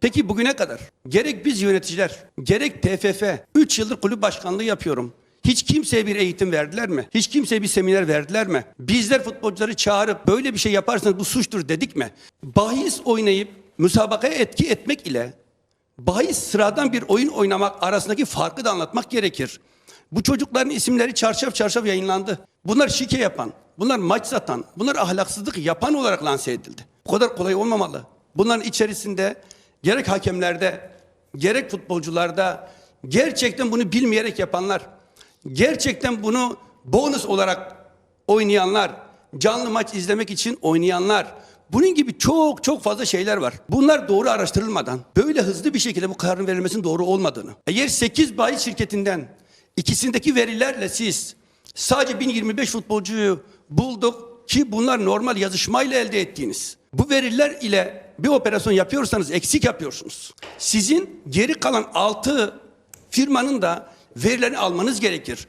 Peki bugüne kadar gerek biz yöneticiler, gerek TFF 3 yıldır kulüp başkanlığı yapıyorum. Hiç kimseye bir eğitim verdiler mi? Hiç kimseye bir seminer verdiler mi? Bizler futbolcuları çağırıp böyle bir şey yaparsanız bu suçtur dedik mi? Bahis oynayıp müsabakaya etki etmek ile bahis sıradan bir oyun oynamak arasındaki farkı da anlatmak gerekir. Bu çocukların isimleri çarşaf çarşaf yayınlandı. Bunlar şike yapan, bunlar maç satan, bunlar ahlaksızlık yapan olarak lanse edildi. Bu kadar kolay olmamalı. Bunların içerisinde gerek hakemlerde, gerek futbolcularda gerçekten bunu bilmeyerek yapanlar, gerçekten bunu bonus olarak oynayanlar, canlı maç izlemek için oynayanlar, bunun gibi çok çok fazla şeyler var. Bunlar doğru araştırılmadan böyle hızlı bir şekilde bu kararın verilmesinin doğru olmadığını. Eğer 8 bayi şirketinden ikisindeki verilerle siz sadece 1025 futbolcuyu bulduk ki bunlar normal yazışmayla elde ettiğiniz. Bu veriler ile bir operasyon yapıyorsanız eksik yapıyorsunuz. Sizin geri kalan 6 firmanın da verilerini almanız gerekir.